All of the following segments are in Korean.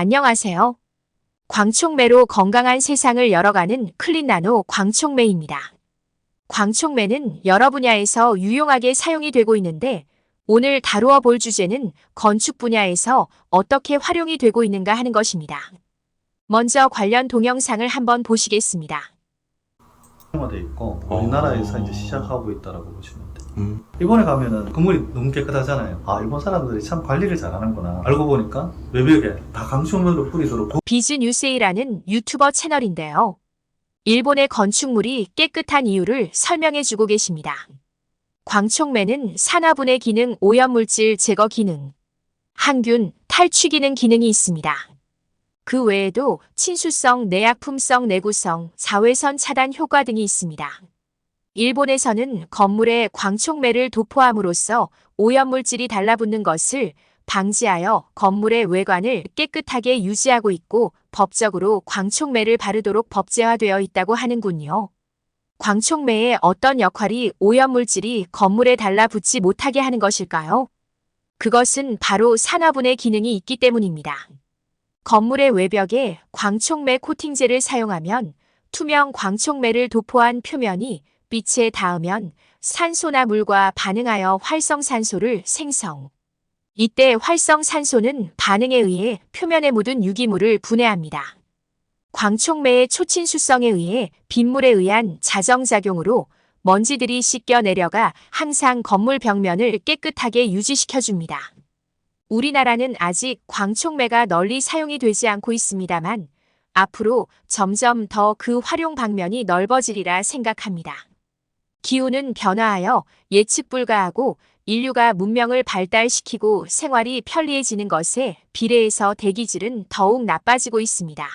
안녕하세요. 광촉매로 건강한 세상을 열어가는 클린나노 광촉매입니다. 광촉매는 여러 분야에서 유용하게 사용이 되고 있는데 오늘 다루어 볼 주제는 건축 분야에서 어떻게 활용이 되고 있는가 하는 것입니다. 먼저 관련 동영상을 한번 보시겠습니다. 활성화돼 있고 어. 우리나라에서 이제 시작하고 있다라고 보시면 돼요. 음. 일본에 가면은 건물이 너무 깨끗하잖아요. 아 일본 사람들이 참 관리를 잘하는구나. 알고 보니까 외벽에 다 강충물로 뿌리도록 도- 비즈뉴스이라는 유튜버 채널인데요. 일본의 건축물이 깨끗한 이유를 설명해 주고 계십니다. 광촉매는 산화분해 기능, 오염물질 제거 기능, 항균, 탈취 기능 기능이 있습니다. 그 외에도 친수성, 내약품성, 내구성, 자외선 차단 효과 등이 있습니다. 일본에서는 건물에 광촉매를 도포함으로써 오염물질이 달라붙는 것을 방지하여 건물의 외관을 깨끗하게 유지하고 있고 법적으로 광촉매를 바르도록 법제화되어 있다고 하는군요. 광촉매의 어떤 역할이 오염물질이 건물에 달라붙지 못하게 하는 것일까요? 그것은 바로 산화분해 기능이 있기 때문입니다. 건물의 외벽에 광촉매 코팅제를 사용하면 투명 광촉매를 도포한 표면이 빛에 닿으면 산소나 물과 반응하여 활성산소를 생성. 이때 활성산소는 반응에 의해 표면에 묻은 유기물을 분해합니다. 광촉매의 초친수성에 의해 빗물에 의한 자정작용으로 먼지들이 씻겨 내려가 항상 건물 벽면을 깨끗하게 유지시켜줍니다. 우리나라는 아직 광촉매가 널리 사용이 되지 않고 있습니다만 앞으로 점점 더 그 활용 방면이 넓어지리라 생각합니다. 기후는 변화하여 예측 불가하고 인류가 문명을 발달시키고 생활이 편리해지는 것에 비례해서 대기질은 더욱 나빠지고 있습니다.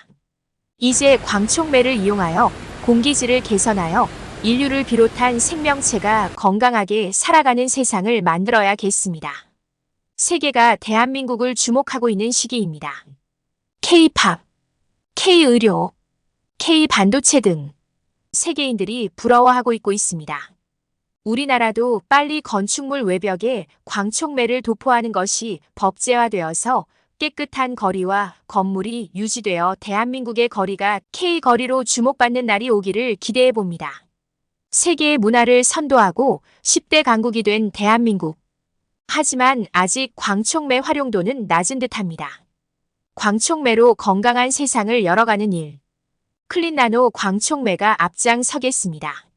이제 광촉매를 이용하여 공기질을 개선하여 인류를 비롯한 생명체가 건강하게 살아가는 세상을 만들어야겠습니다. 세계가 대한민국을 주목하고 있는 시기입니다. K-팝, K-의료, K-반도체 등 세계인들이 부러워하고 있고 있습니다. 우리나라도 빨리 건축물 외벽에 광촉매를 도포하는 것이 법제화되어서 깨끗한 거리와 건물이 유지되어 대한민국의 거리가 K거리로 주목받는 날이 오기를 기대해 봅니다. 세계의 문화를 선도하고 10대 강국이 된 대한민국. 하지만 아직 광촉매 활용도는 낮은 듯합니다. 광촉매로 건강한 세상을 열어가는 일. 클린나노 광촉매가 앞장서겠습니다.